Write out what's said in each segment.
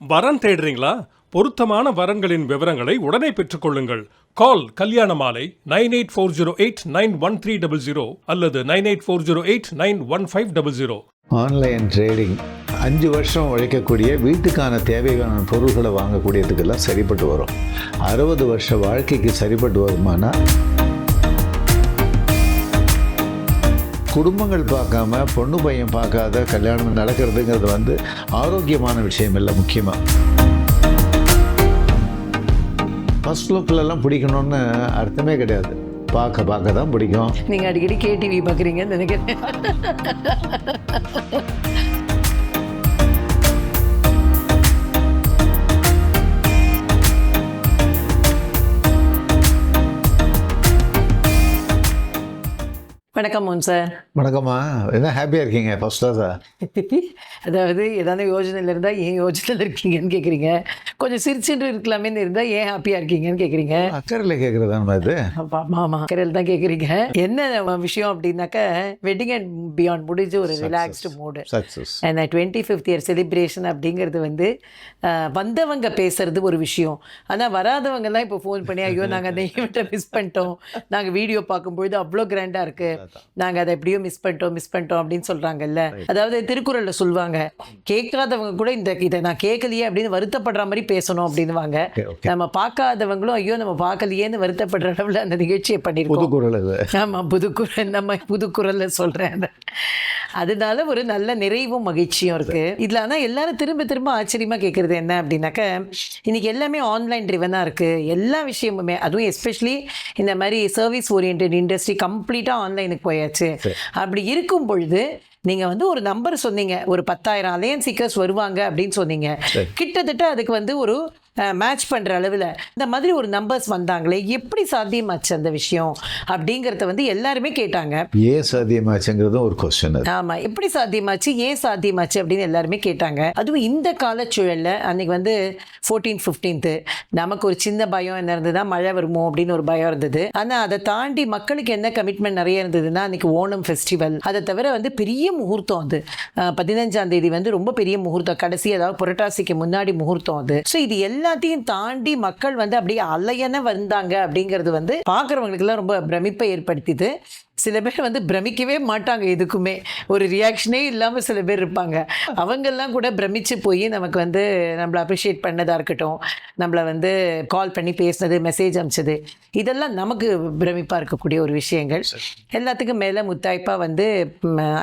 வரன் தேடுறீங்களா? பொருத்தமான வரன்களின் விவரங்களை உடனே பெற்றுக்கொள்ளுங்கள். Call Kalyana Malai nine eight four zero eight nine one three double zero அல்லது nine eight four zero eight nine one five double zero. Online trading அஞ்சு வருஷம் உழைக்கக்கூடிய வீட்டுக்கான தேவையான பொருள்களை வாங்கக்கூடியதுக்கெல்லாம் சரிப்பட்டு வரும். அறுபது வருஷ வாழ்க்கைக்கு சரிப்பட்டு வருமானா? குடும்பங்கள் பார்க்காம பொண்ணு பையன் பார்க்காத கல்யாணம் நடக்கிறதுங்கிறது வந்து ஆரோக்கியமான விஷயம் இல்லை முக்கியமாக ஃபர்ஸ்ட் லுக்கிலலாம் பிடிக்கணும்னு அர்த்தமே கிடையாது. பார்க்க பார்க்க தான் பிடிக்கும். நீங்கள் அடிக்கடி கேடிவி பார்க்குறீங்கன்னு நினைக்கிறேன். வணக்கம் மோன் சார். வணக்கம்மா. என்ன ஹாப்பியாக இருக்கீங்க? ஃபர்ஸ்ட்டாக சார் அதாவது ஏதாவது யோஜனையில் இருந்தால் ஏன் யோஜனையில் இருக்கீங்கன்னு கேட்குறீங்க கொஞ்சம் சிரிச்சுட்டு இருக்கலாமேன்னு இருந்தால் ஏன் ஹாப்பியாக இருக்கீங்கன்னு கேட்குறீங்க அக்கறையில் கேட்குறதான இது? அப்பா மாமா கரையில் தான் கேட்குறீங்க என்ன விஷயம் அப்படின்னாக்க வெட்டிங் அண்ட் பியாண்ட் முடிஞ்சு ஒரு ரிலாக்ஸ்டு மூடு அந்த டுவெண்ட்டி ஃபிஃப்த் இயர் செலிப்ரேஷன் அப்படிங்கிறது வந்து வந்தவங்க பேசுறது ஒரு விஷயம். ஆனால் வராதவங்கலாம் இப்போ ஃபோன் பண்ணி ஐயோ நாங்கள் அந்த ஈவெண்ட்டை மிஸ் பண்ணிட்டோம். நாங்கள் வீடியோ பார்க்கும்பொழுது அவ்வளோ கிராண்டாக இருக்குது நாங்கள் அதை எப்படியோ மிஸ் பண்ணிட்டோம் மிஸ் பண்ணிட்டோம் அப்படின்னு சொல்கிறாங்கல்ல அதாவது திருக்குறளில் சொல்லுவாங்க கேட்காதவங்க கூட இந்த இதை நான் கேட்கலையே அப்படின்னு வருத்தப்படுற மாதிரி பேசணும் okay. நம்ம பார்க்காதவங்களும் ஐயோ நம்ம பார்க்கலையேன்னு வருத்தப்படுற அளவில் அந்த நிகழ்ச்சியை பண்ணியிருக்கோம். குரல் இது ஆமா புதுக்குரல் நம்ம புதுக்குரல்ல சொல்றேன் அதை. அதனால ஒரு நல்ல நிறைவும் மகிழ்ச்சியும் இருக்கு. இதுல ஆனா எல்லாரும் திரும்ப திரும்ப ஆச்சரியமா கேட்கறது என்ன அப்படின்னாக்க இன்னைக்கு எல்லாமே ஆன்லைன் ட்ரிவனா இருக்கு. எல்லா விஷயமுமே அதுவும் எஸ்பெஷலி இந்த மாதிரி சர்வீஸ் ஓரியன்ட் இண்டஸ்ட்ரி கம்ப்ளீட்டா ஆன்லைனுக்கு போயாச்சு. அப்படி இருக்கும் பொழுது நீங்க வந்து ஒரு நம்பர் சொன்னீங்க. ஒரு பத்தாயிரம் அலையன் சீக்கர்ஸ் வருவாங்க அப்படின்னு சொன்னீங்க. கிட்டத்தட்ட அதுக்கு வந்து ஒரு மேட்ச் பண்ற அளவுல இந்த மாதிரி ஒரு நம்பர்ஸ் வந்தாங்களே எப்படி சாத்தியமாச்சு அந்த விஷயம் அப்படிங்கறத வந்து எல்லாருமே கேட்டாங்க. ஏன் சாத்தியமாச்சுங்கிறதும் ஒரு கொஸ்டின் அது. ஆமா எப்படி சாத்தியமாச்சு ஏன் சாத்தியமாச்சு அப்படின்னு எல்லாருமே கேட்டாங்க. அதுவும் இந்த காலச்சூழல்ல அன்னைக்கு வந்து ஃபோர்டீன் ஃபிஃப்டீன்த்து நமக்கு ஒரு சின்ன பயம் என்ன இருந்ததுன்னா மழை வருமோ அப்படின்னு ஒரு பயம் இருந்தது. ஆனா அதை தாண்டி மக்களுக்கு என்ன கமிட்மெண்ட் நிறைய இருந்ததுன்னா அன்னைக்கு ஓணம் ஃபெஸ்டிவல் அதை தவிர வந்து பெரிய முகூர்த்தம் அது. பதினஞ்சாம் தேதி வந்து ரொம்ப பெரிய முகூர்த்தம். கடைசி அதாவது புரட்டாசிக்கு முன்னாடி முகூர்த்தம் அது. ஸோ இது எல்லாத்தையும் தாண்டி மக்கள் வந்து அப்படியே அலையன வந்தாங்க அப்படிங்கிறது வந்து பார்க்குறவங்களுக்கெல்லாம் ரொம்ப பிரமிப்பை ஏற்படுத்திது. சில பேர் வந்து பிரமிக்கவே மாட்டாங்க எதுக்குமே. ஒரு ரியாக்ஷனே இல்லாமல் சில பேர் இருப்பாங்க. அவங்கெல்லாம் கூட பிரமிச்சு போய் நமக்கு வந்து நம்மளை அப்ரிஷியேட் பண்ணதா இருக்கட்டும். நம்மளை வந்து கால் பண்ணி பேசினது மெசேஜ் அனுப்பிச்சது இதெல்லாம் நமக்கு பிரமிப்பாக இருக்கக்கூடிய ஒரு விஷயங்கள். எல்லாத்துக்கும் மேலே முத்தாய்ப்பாக வந்து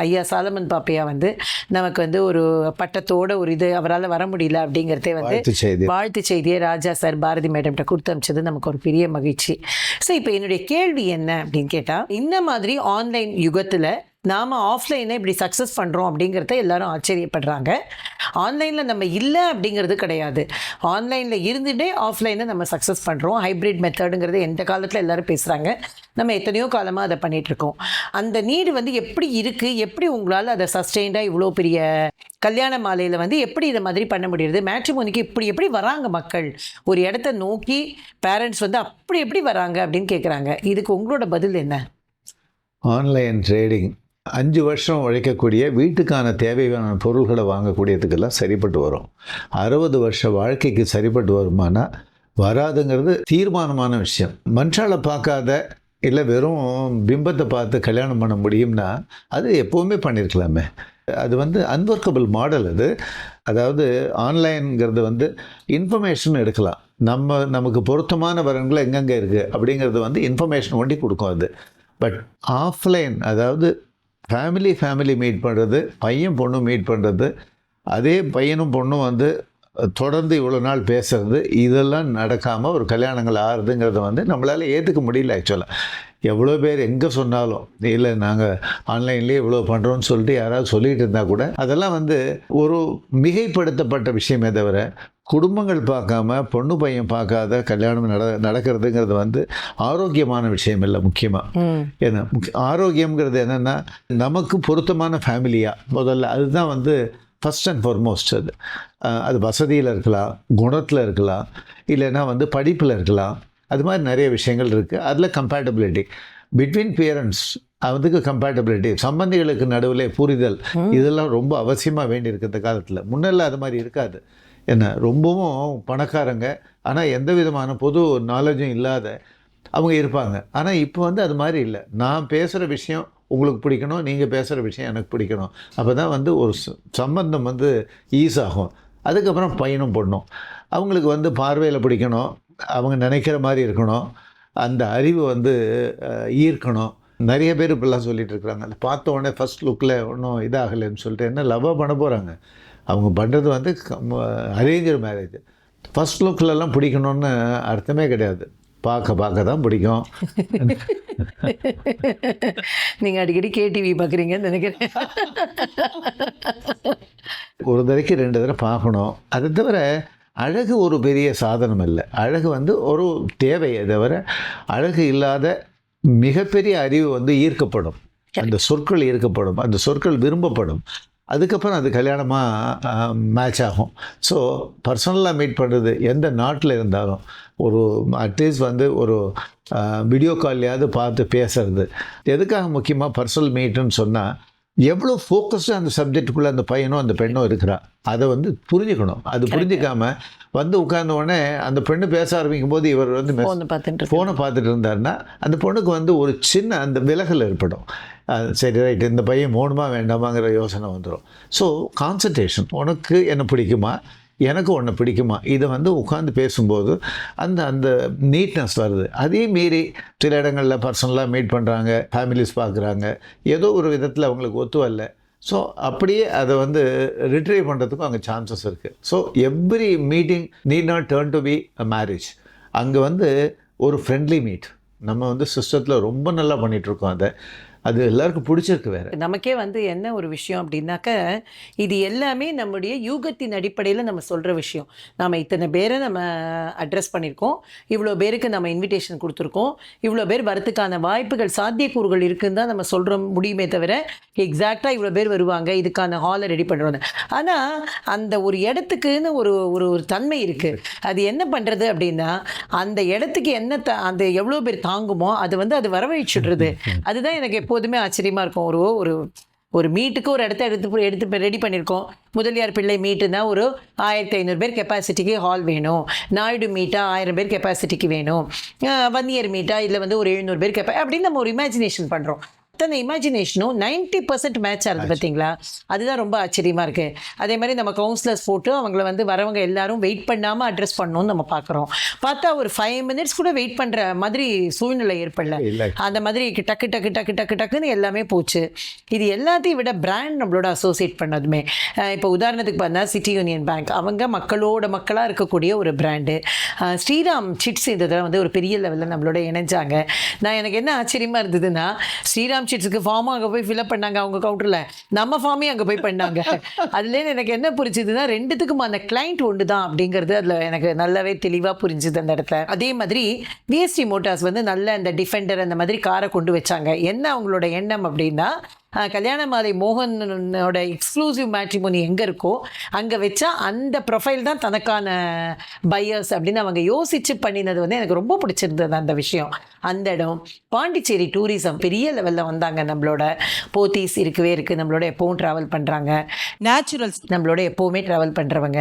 ஐயா சாலமன் பாப்பையா வந்து நமக்கு வந்து ஒரு பட்டத்தோட ஒரு இது அவரால் வர முடியல அப்படிங்கிறதே வந்து வாழ்த்து செய்தி. வாழ்த்து செய்தியை ராஜா சார் பாரதி மேடம்கிட்ட கொடுத்து அனுப்பிச்சது நமக்கு ஒரு பெரிய மகிழ்ச்சி. ஸோ இப்போ என்னுடைய கேள்வி என்ன அப்படின்னு கேட்டால் இந்த மாதிரி ஆன்லைன் யுகத்தில் நாம் ஆஃப்லைனை இப்படி சக்ஸஸ் பண்ணுறோம் அப்படிங்கிறத எல்லாரும் ஆச்சரியப்படுறாங்க. ஆன்லைனில் நம்ம இல்லை அப்படிங்கிறது கிடையாது. ஆன்லைனில் இருந்துகிட்டே ஆஃப்லைனை நம்ம சக்ஸஸ் பண்ணுறோம் ஹைப்ரிட் மெத்தடுங்கிறது எந்த காலத்தில் எல்லாரும் பேசுகிறாங்க நம்ம எத்தனையோ காலமாக அதை பண்ணிகிட்ருக்கோம் இருக்கோம். அந்த நீடு வந்து எப்படி இருக்குது எப்படி உங்களால் அதை சஸ்டெயின்டாக இவ்வளோ பெரிய கல்யாண மாலையில் வந்து எப்படி இதை மாதிரி பண்ண முடியுது? மேட்ரிமோனிக்கு இப்படி எப்படி வராங்க மக்கள்? ஒரு இடத்த நோக்கி பேரண்ட்ஸ் வந்து அப்படி எப்படி வராங்க அப்படின்னு கேட்குறாங்க இதுக்கு உங்களோட பதில் என்ன? Online trading. அஞ்சு வருஷம் உழைக்கக்கூடிய வீட்டுக்கான தேவையான பொருள்களை வாங்கக்கூடியதுக்கெல்லாம் சரிப்பட்டு வரும். அறுபது வருஷ வாழ்க்கைக்கு சரிப்பட்டு வருமானா? வராதுங்கிறது தீர்மானமான விஷயம். மன்றால் பார்க்காத இல்லை வெறும் பிம்பத்தை பார்த்து கல்யாணம் பண்ண முடியும்னா அது எப்போவுமே பண்ணியிருக்கலாமே அது வந்து அன்வொர்க்கபிள் மாடல் அது. அதாவது ஆன்லைன்ங்கிறது வந்து இன்ஃபர்மேஷன் எடுக்கலாம். நம்ம நமக்கு பொருத்தமான வரன்கள் எங்கெங்கே இருக்குது அப்படிங்கிறது வந்து இன்ஃபர்மேஷன் ஒண்டி கொடுக்கும் அது. பட் ஆஃப்லைன் அதாவது ஃபேமிலி ஃபேமிலி மீட் பண்ணுறது பையன் பொண்ணும் மீட் பண்ணுறது அதே பையனும் பொண்ணும் வந்து தொடர்ந்து இவ்வளோ நாள் பேசுகிறது இதெல்லாம் நடக்காமல் ஒரு கல்யாணங்கள் ஆறுதுங்கிறத வந்து நம்மளால் ஏற்றுக்க முடியல ஆக்சுவலாக எவ்வளோ பேர் எங்கே சொன்னாலும் இல்லை நாங்கள் ஆன்லைன்லேயே இவ்வளோ பண்ணுறோன்னு சொல்லிட்டு யாராவது சொல்லிகிட்டு இருந்தால் கூட அதெல்லாம் வந்து ஒரு மிகைப்படுத்தப்பட்ட விஷயமே தவிர குடும்பங்கள் பார்க்காம பொண்ணு பையன் பார்க்காத கல்யாணம் நட நடக்கிறதுங்கிறது வந்து ஆரோக்கியமான விஷயம் இல்லை முக்கியமாக ஏன்னா ஆரோக்கியம்ங்கிறது என்னென்னா நமக்கு பொருத்தமான ஃபேமிலியாக முதல்ல அதுதான் வந்து ஃபஸ்ட் அண்ட் ஃபார்மோஸ்ட் அது. அது வசதியில் இருக்கலாம் குணத்தில் இருக்கலாம் இல்லைன்னா வந்து படிப்பில் இருக்கலாம். அது மாதிரி நிறைய விஷயங்கள் இருக்குது அதில் கம்பேட்டபிலிட்டி பிட்வீன் பேரண்ட்ஸ் அதுக்கு கம்பேட்டபிலிட்டி சம்பந்திகளுக்கு நடுவில் புரிதல். இதெல்லாம் ரொம்ப அவசியமாக வேண்டியிருக்கு இந்த காலத்தில். முன்னெல்லாம் அது மாதிரி இருக்காது. என்ன ரொம்பவும் பணக்காரங்க. ஆனால் எந்த விதமான பொது நாலேஜும் இல்லாத அவங்க இருப்பாங்க. ஆனால் இப்போ வந்து அது மாதிரி இல்லை. நான் பேசுகிற விஷயம் உங்களுக்கு பிடிக்கணும் நீங்கள் பேசுகிற விஷயம் எனக்கு பிடிக்கணும். அப்போ தான் வந்து ஒரு சம்பந்தம் வந்து ஈஸ் ஆகும். அதுக்கப்புறம் பயணம் பண்ணணும் அவங்களுக்கு வந்து பார்வையில் பிடிக்கணும் அவங்க நினைக்கிற மாதிரி இருக்கணும் அந்த அறிவு வந்து ஈர்க்கணும். நிறைய பேர் இப்படிலாம் சொல்லிகிட்டு இருக்கிறாங்க. அந்த பார்த்த உடனே ஃபர்ஸ்ட் லுக்கில் ஒன்றும் இதாகலைன்னு சொல்லிட்டு என்ன லவ்வாக பண்ண போகிறாங்க அவங்க பண்ணுறது வந்து அரேஞ்சர் மேரேஜ் ஃபர்ஸ்ட் லுக்லலாம் பிடிக்கணும்னு அர்த்தமே கிடையாது. பார்க்க பார்க்க தான் பிடிக்கும். நீங்க அடிக்கடி கேடிவி பாக்குறீங்கன்னு நினைக்கிறேன். ஒரு தடவைக்கு ரெண்டு தடவை பார்க்கணும். அதை தவிர அழகு ஒரு பெரிய சாதனம் இல்லை அழகு வந்து ஒரு தேவையை தவிர அழகு இல்லாத மிகப்பெரிய அறிவு வந்து ஈர்க்கப்படும். அந்த சொற்கள் ஈர்க்கப்படும். அந்த சொற்கள் விரும்பப்படும். அதுக்கப்புறம் அது கல்யாணமாக மேட்ச் ஆகும். ஸோ பர்சனலாக மீட் பண்ணுறது எந்த நாட்டில் இருந்தாலும் ஒரு அட்லீஸ்ட் வந்து ஒரு வீடியோ கால்லையாவது பார்த்து பேசுறது. எதுக்காக முக்கியமாக பர்சனல் மீட்டுன்னு சொன்னால் எவ்வளோ ஃபோக்கஸ்டாக அந்த சப்ஜெக்டுக்குள்ளே அந்த பையனும் அந்த பெண்ணும் இருக்கிறா அதை வந்து புரிஞ்சுக்கணும். அது புரிஞ்சிக்காம வந்து உட்கார்ந்த உடனே அந்த பெண்ணு பேச ஆரம்பிக்கும் போது இவர் வந்து ஃபோனை பார்த்துட்டு இருந்தாருன்னா அந்த பொண்ணுக்கு வந்து ஒரு சின்ன அந்த விலகல் ஏற்படும். சரி ரைட். இந்த பையன் மூணுமா வேண்டாமாங்கிற யோசனை வந்துடும் ஸோ கான்சன்ட்ரேஷன் உனக்கு என்ன பிடிக்குமா? எனக்கு ஒன்று பிடிக்குமா? இதை வந்து உட்காந்து பேசும்போது அந்த அந்த நீட்னஸ் வருது. அதே மீறி சில இடங்களில் பர்சனலாக மீட் பண்ணுறாங்க ஃபேமிலிஸ் பார்க்குறாங்க ஏதோ ஒரு விதத்தில் அவங்களுக்கு ஒத்து வரல. ஸோ அப்படியே அதை வந்து ரிட்ரைவ் பண்ணுறதுக்கும் அங்கே சான்சஸ் இருக்குது so every meeting need not turn to be a marriage அங்கே வந்து ஒரு ஃப்ரெண்ட்லி மீட் நம்ம வந்து சிஸ்டத்தில் ரொம்ப நல்லா பண்ணிகிட்ருக்கோம் அதை. அது எல்லாருக்கும் பிடிச்சிருக்கு வேறு. நமக்கே வந்து என்ன ஒரு விஷயம் அப்படின்னாக்க இது எல்லாமே நம்முடைய யூகத்தின் அடிப்படையில் நம்ம சொல்கிற விஷயம். நாம் இத்தனை பேரை நம்ம அட்ரஸ் பண்ணியிருக்கோம் இவ்வளோ பேருக்கு நம்ம இன்விடேஷன் கொடுத்துருக்கோம். இவ்வளோ பேர் வரத்துக்கான வாய்ப்புகள் சாத்தியக்கூறுகள் இருக்குன்னு தான் நம்ம சொல்கிற முடியுமே தவிர எக்ஸாக்டாக இவ்வளோ பேர் வருவாங்க இதுக்கான ஹாலை ரெடி பண்ணுறோன்னு ஆனால் அந்த ஒரு இடத்துக்குன்னு ஒரு ஒரு ஒரு தன்மை இருக்குது அது என்ன பண்ணுறது அப்படின்னா அந்த இடத்துக்கு என்ன த அந்த எவ்வளோ பேர் தாங்குமோ அது வந்து அது வரவழைச்சுடுறது. அதுதான் எனக்கு எப்போதுமே ஆச்சரியமாக இருக்கும். ஒரு ஒரு ஒரு மீட்டுக்கு ஒரு இடத்த எடுத்து எடுத்து ரெடி பண்ணியிருக்கோம். முதலியார் பிள்ளை மீட்டுனா ஒரு ஆயிரத்தி ஐநூறு பேர் கெப்பாசிட்டிக்கு ஹால் வேணும். நாயுடு மீட்டா ஆயிரம் பேர் கெப்பாசிட்டிக்கு வேணும். வன்னியர் மீட்டா இல்லை வந்து ஒரு எழுநூறு பேர் கெப்பா அப்படின்னு நம்ம ஒரு இமேஜினேஷன் பண்ணுறோம் அத்தனை இமேஜினேஷனும் நைன்டி பர்சன்ட் மேட்ச் ஆகுது பார்த்தீங்களா அதுதான் ரொம்ப ஆச்சரியமாக இருக்குது அதே மாதிரி நம்ம கவுன்சிலர்ஸ் போட்டு அவங்கள வந்து வரவங்க எல்லாரும் வெயிட் பண்ணாமல் அட்ரஸ் பண்ணணும்னு நம்ம பார்க்குறோம் பார்த்தா ஒரு ஃபைவ் மினிட்ஸ் கூட வெயிட் பண்ணுற மாதிரி சூழ்நிலை ஏற்படல. அந்த மாதிரி டக்கு டக்கு டக்கு டக்கு டக்குன்னு எல்லாமே போச்சு. இது எல்லாத்தையும் விட பிராண்ட் நம்மளோட அசோசியேட் பண்ணதுமே. இப்போ உதாரணத்துக்கு பார்த்தா சிட்டி யூனியன் பேங்க் அவங்க மக்களோட மக்களாக இருக்கக்கூடிய ஒரு பிராண்டு ஸ்ரீராம் சிட்ஸ் இந்த வந்து ஒரு பெரிய லெவலில் நம்மளோட இணைஞ்சாங்க. நான் எனக்கு என்ன ஆச்சரியமாக இருந்ததுன்னா ஸ்ரீராம் சிட்ஸுக்கு ஃபார்மும் அங்கே போய் ஃபில்அப் பண்ணாங்க அவங்க கவுண்டரில் நம்ம ஃபார்மையும் அங்கே போய் பண்ணாங்க. அதுலேருந்து எனக்கு என்ன புரிஞ்சுதுன்னா ரெண்டுத்துக்கும் அந்த கிளைண்ட் ஒன்று தான் அப்படிங்கிறது அதில் எனக்கு நல்லாவே தெளிவாக புரிஞ்சுது அந்த இடத்துல. அதே மாதிரி விஎஸ்டி மோட்டார்ஸ் வந்து நல்ல அந்த டிஃபெண்டர் அந்த மாதிரி காரை கொண்டு வச்சாங்க. என்ன அவங்களோட எண்ணம் அப்படின்னா கல்யாண மாலை மோகனோட எக்ஸ்க்ளூசிவ் மேட்ரிமோனி எங்கே இருக்கோ அங்கே வச்சா அந்த ப்ரொஃபைல் தான் தனக்கான பையர்ஸ் அப்படின்னு அவங்க யோசிச்சு பண்ணினது வந்து எனக்கு ரொம்ப பிடிச்சிருந்தது அந்த விஷயம். அந்த இடம். பாண்டிச்சேரி டூரிசம் பெரிய லெவலில் வந்தாங்க. நம்மளோட போத்தீஸ் இருக்கவே இருக்குது நம்மளோட எப்பவும் ட்ராவல் பண்ணுறாங்க நேச்சுரல்ஸ் நம்மளோட எப்போவுமே ட்ராவல் பண்ணுறவங்க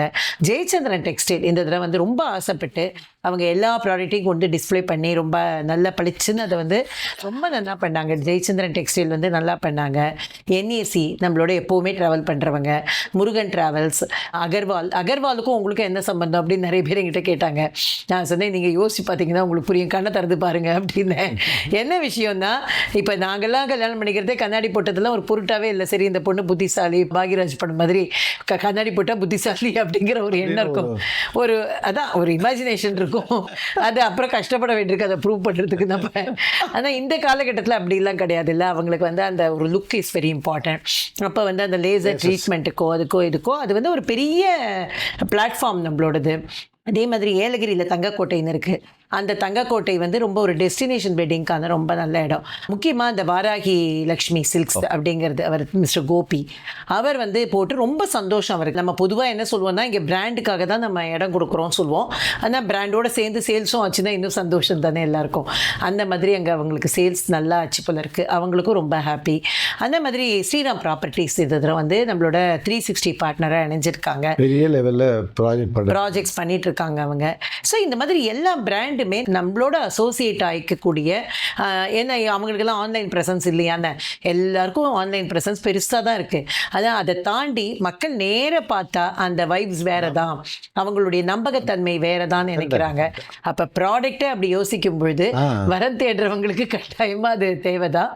ஜெயச்சந்திரன் டெக்ஸ்டைல் இந்த தடவை வந்து ரொம்ப ஆசைப்பட்டு அவங்க எல்லா ப்ராடக்ட்டையும் கொண்டு டிஸ்ப்ளே பண்ணி ரொம்ப நல்லா பளிச்சுன்னு அதை வந்து ரொம்ப நல்லா பண்ணாங்க. ஜெயச்சந்திரன் டெக்ஸ்டைல் வந்து நல்லா பண்ணாங்க. என்ஏசி நம்மளோட எப்போவுமே ட்ராவல் பண்ணுறவங்க முருகன் ட்ராவல்ஸ் அகர்வால் அகர்வாலுக்கும் உங்களுக்கும் என்ன சம்பந்தம் அப்படின்னு நிறைய பேர் என்கிட்ட கேட்டாங்க. நான் சொன்னேன் நீங்கள் யோசிச்சு பார்த்தீங்கன்னா உங்களுக்கு புரியும். கண்ணை திறந்து பாருங்க அப்படின்னேன் என்ன விஷயம்னா இப்போ நாங்கள்லாம் கல்யாணம் பண்ணிக்கிறதே கண்ணாடி போட்டதெல்லாம் ஒரு பொருட்டாவே இல்லை. சரி இந்த பொண்ணு புத்திசாலி பாகியராஜ் படம் மாதிரி க- கண்ணாடி போட்டால் புத்திசாலி அப்படிங்கிற ஒரு எண்ணம் இருக்கும். ஒரு அதான் ஒரு இமேஜினேஷன் இருக்கும். அது அப்புறம் கஷ்டப்பட வேண்டியிருக்கு. அதை ப்ரூவ் பண்ணுறதுக்கு நம்ம. ஆனால் இந்த காலகட்டத்தில் அப்படிலாம் கிடையாது இல்லை அவங்களுக்கு வந்து அந்த ஒரு லுக் இஸ் வெரி இம்பார்ட்டன்ட் அப்போ வந்து அந்த லேசர் ட்ரீட்மெண்ட்டுக்கோ அதுக்கோ இதுக்கோ அது வந்து ஒரு பெரிய பிளாட்ஃபார்ம் நம்மளோடது. அதே மாதிரி ஏலகிரியில் தங்கக்கோட்டைன்னு இருக்குது அந்த தங்கக்கோட்டை வந்து ரொம்ப ஒரு டெஸ்டினேஷன் வெட்டிங்க்கான ரொம்ப நல்ல இடம். முக்கியமாக இந்த வாராகி லக்ஷ்மி சில்க்ஸ் அப்படிங்கிறது அவர் மிஸ்டர் கோபி அவர் வந்து போட்டு ரொம்ப சந்தோஷம் அவருக்கு. நம்ம பொதுவாக என்ன சொல்லுவோம்னா இங்கே பிராண்டுக்காக தான் நம்ம இடம் கொடுக்குறோம் சொல்லுவோம் ஆனால் பிராண்டோட சேர்ந்து சேல்ஸும் ஆச்சுன்னா இன்னும் சந்தோஷம் தானே எல்லாருக்கும். அந்த மாதிரி அங்கே அவங்களுக்கு சேல்ஸ் நல்லா ஆச்சு போல இருக்குது அவங்களுக்கும் ரொம்ப ஹாப்பி அந்த மாதிரி ஸ்ரீராம் ப்ராப்பர்ட்டிஸ் இதில் வந்து நம்மளோட த்ரீ சிக்ஸ்டி பார்ட்னராக இணைஞ்சிருக்காங்க. பெரிய லெவலில் ப்ராஜெக்ட் ப்ராஜெக்ட்ஸ் பண்ணிட்டு இருக்காங்க அவங்க. ஸோ இந்த மாதிரி எல்லா பிராண்டுமே நம்மளோட அசோசியேட் ஆகிக்கக்கூடிய என்ன அவங்களுக்கெல்லாம் ஆன்லைன் ப்ரெசன்ஸ் இல்லையான்னு எல்லாருக்கும் ஆன்லைன் ப்ரெசன்ஸ் பெருசாக தான் இருக்குது அதான் அதை தாண்டி மக்கள் நேர பார்த்தா அந்த வைப்ஸ் வேற தான் அவங்களுடைய நம்பகத்தன்மை வேற தான் நினைக்கிறாங்க அப்போ ப்ராடக்ட்டை அப்படி யோசிக்கும் பொழுது. வரம் தேடுறவங்களுக்கு கட்டாயமாக அது தேவைதான்.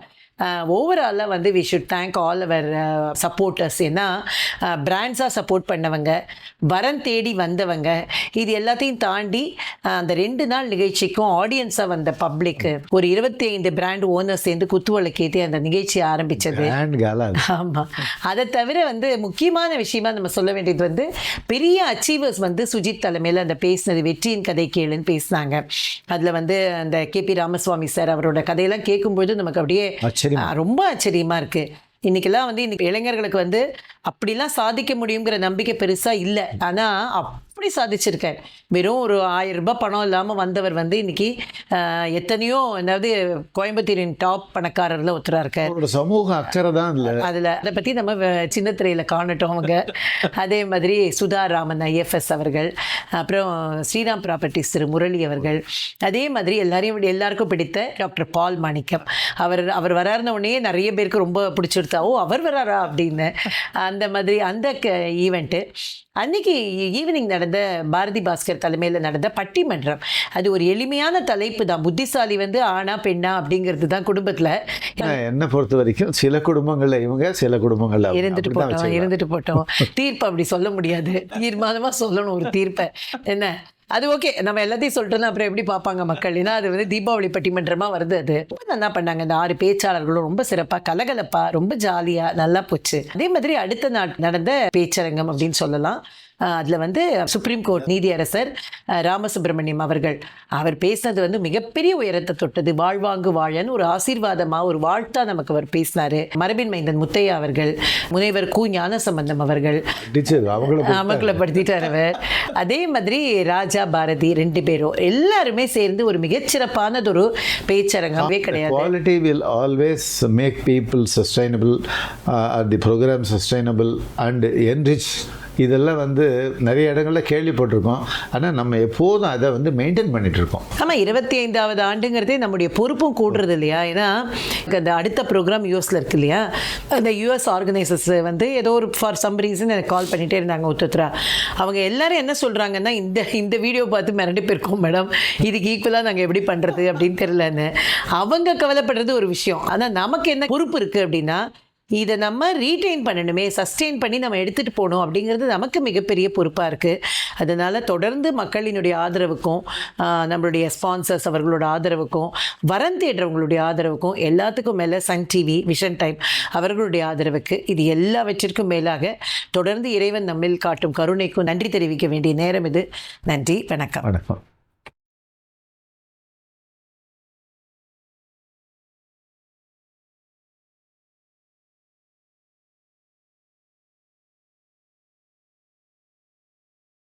ஓவராலாக வந்து we should thank all our supporters ஏன்னா பிராண்ட்ஸாக சப்போர்ட் பண்ணவங்க வரன் தேடி வந்தவங்க இது எல்லாத்தையும் தாண்டி அந்த ரெண்டு நாள் நிகழ்ச்சிக்கும் ஆடியன்ஸாக வந்த பப்ளிக்கு ஒரு இருபத்தி ஐந்து பிராண்ட் ஓனர் சேர்ந்து குத்துவளக்கேத்தி அந்த நிகழ்ச்சி அது. ஆமாம் அதை தவிர வந்து முக்கியமான விஷயமா நம்ம சொல்ல வேண்டியது வந்து பெரிய அச்சீவர்ஸ் வந்து சுஜித் தலைமையில் அந்த பேசினது வெற்றியின் கதை கேளுன்னு பேசினாங்க. அதில் வந்து அந்த கேபி ராமசுவாமி சார் அவரோட கதையெல்லாம் கேட்கும்போது நமக்கு அப்படியே ஆச்சரியமா. ரொம்ப ஆச்சரியமா இருக்கு இன்னைக்கெல்லாம் வந்து இன்னைக்கு இளைஞர்களுக்கு வந்து அப்படிலாம் சாதிக்க முடியுங்கிற நம்பிக்கை பெருசா இல்லை ஆனா அப்படி சாதிச்சிருக்கார்? வெறும் ஒரு ஆயிரம் ரூபாய் பணம் இல்லாம வந்தவர் வந்து இன்னைக்கு எத்தனையோ அதாவது கோயம்புத்தூரின் டாப் பணக்காரர்ல ஒருத்தரா இருக்கார். சமூக அக்கறை தான் இல்லை அதில் அதை பற்றி நம்ம சின்ன திரையில் காணட்டும் அவங்க. அதே மாதிரி சுதா ராமன் ஐஎஃப்எஸ் அவர்கள் அப்புறம் ஸ்ரீராம் ப்ராப்பர்ட்டிஸ் திரு முரளி அவர்கள். அதே மாதிரி எல்லாரையும் எல்லாருக்கும் பிடித்த டாக்டர் பால் மாணிக்கம். அவர் அவர் வராருன உடனே நிறைய பேருக்கு ரொம்ப பிடிச்சிருத்தா ஓ அவர் வராரா? அப்படின்னு. அந்த மாதிரி அந்த ஈவெண்ட்டு அன்னைக்கு ஈவினிங் நடந்த பாரதி பாஸ்கர் தலைமையில் நடந்த பட்டிமன்றம். அது ஒரு எளிமையான தலைப்பு தான். புத்திசாலி வந்து ஆணா பெண்ணா அப்படிங்கிறது தான் குடும்பத்தில். என்னை பொறுத்த வரைக்கும் சில குடும்பங்கள்ல இவங்க சில குடும்பங்கள்ல. இருந்துட்டு போட்டோம். இருந்துட்டு போட்டோம். தீர்ப்பு அப்படி சொல்ல முடியாது. தீர்மானமா சொல்லணும் ஒரு தீர்ப்பை. என்ன? அது ஓகே நம்ம எல்லாத்தையும் சொல்லிட்டு அப்புறம் எப்படி பார்ப்பாங்க மக்கள்? ஏன்னா அது வந்து தீபாவளி பட்டிமன்றமா வருது அது. ரொம்ப நல்லா பண்ணாங்க? இந்த ஆறு பேச்சாளர்களும் ரொம்ப சிறப்பா கலகலப்பா ரொம்ப ஜாலியா நல்லா போச்சு. அதே மாதிரி அடுத்த நாள் நடந்த பேச்சரங்கம் அப்படின்னு சொல்லலாம். அதுல வந்து சுப்ரீம் கோர்ட் நீதியரசர் ஆஹ் ராமசுப்பிரமணியம் அவர்கள். அவர் பேசினது வந்து மிகப்பெரிய உயரத்தை தொட்டது. வாழ்வாங்கு வாழன்னு ஒரு ஆசீர்வாதமா ஒரு வாழ்த்தா நமக்கு அவர் பேசினாரு. மரபின் மைந்தன் முத்தையா அவர்கள் முனைவர் கு ஞானசம்பந்தம் அவர்கள். அவங்கள அமக்கலப்படுத்திட்டார் அவர். அதே மாதிரி ராஜா பாரதி ரெண்டு பேரும் எல்லாருமே சேர்ந்து ஒரு மிகச்சிறப்பானதொரு பேச்சரங்கமே கிடையாது. will always make people sustainable uh, the program sustainable and enrich இதெல்லாம் வந்து நிறைய இடங்கள்ல கேள்விப்பட்டிருக்கோம். ஆனால் நம்ம எப்போதும் அதை வந்து மெயின்டைன் பண்ணிட்டு இருக்கோம். ஆமாம் இருபத்தி ஐந்தாவது ஆண்டுங்கிறதே நம்முடைய பொறுப்பும் கூடுறது இல்லையா? ஏன்னா அந்த அடுத்த ப்ரோக்ராம் யூஎஸ்ல இருக்கு இல்லையா? அந்த யூஎஸ் ஆர்கனைசர்ஸ் வந்து ஏதோ ஒரு ஃபார் சம் ரீசன் எனக்கு கால் பண்ணிட்டே இருந்தாங்க ஒத்துத்ரா அவங்க எல்லாரும் என்ன சொல்றாங்கன்னா இந்த இந்த வீடியோ பார்த்து மிரண்டு போயிருக்கோம் மேடம் இதுக்கு ஈக்குவலாக நாங்கள் எப்படி பண்ணுறது அப்படின்னு தெரியலன்னு. அவங்க கவலைப்படுறது ஒரு விஷயம். ஆனால் நமக்கு என்ன பொறுப்பு இருக்குது அப்படின்னா இதை நம்ம ரீட்டைன் பண்ணணுமே சஸ்டெயின் பண்ணி நம்ம எடுத்துகிட்டு போகணும் அப்படிங்கிறது நமக்கு மிகப்பெரிய பொறுப்பாக இருக்குது அதனால் தொடர்ந்து மக்களினுடைய ஆதரவுக்கும் நம்மளுடைய ஸ்பான்சர்ஸ் அவர்களோட ஆதரவுக்கும் வரம் தேடுறவங்களுடைய ஆதரவுக்கும் எல்லாத்துக்கும் மேலே சன் டிவி விஷன் டைம் அவர்களுடைய ஆதரவுக்கு இது எல்லாவற்றிற்கும் மேலாக தொடர்ந்து இறைவன் நம்மில் காட்டும் கருணைக்கும் நன்றி தெரிவிக்க வேண்டிய நேரம் இது. நன்றி வணக்கம். வணக்கம்.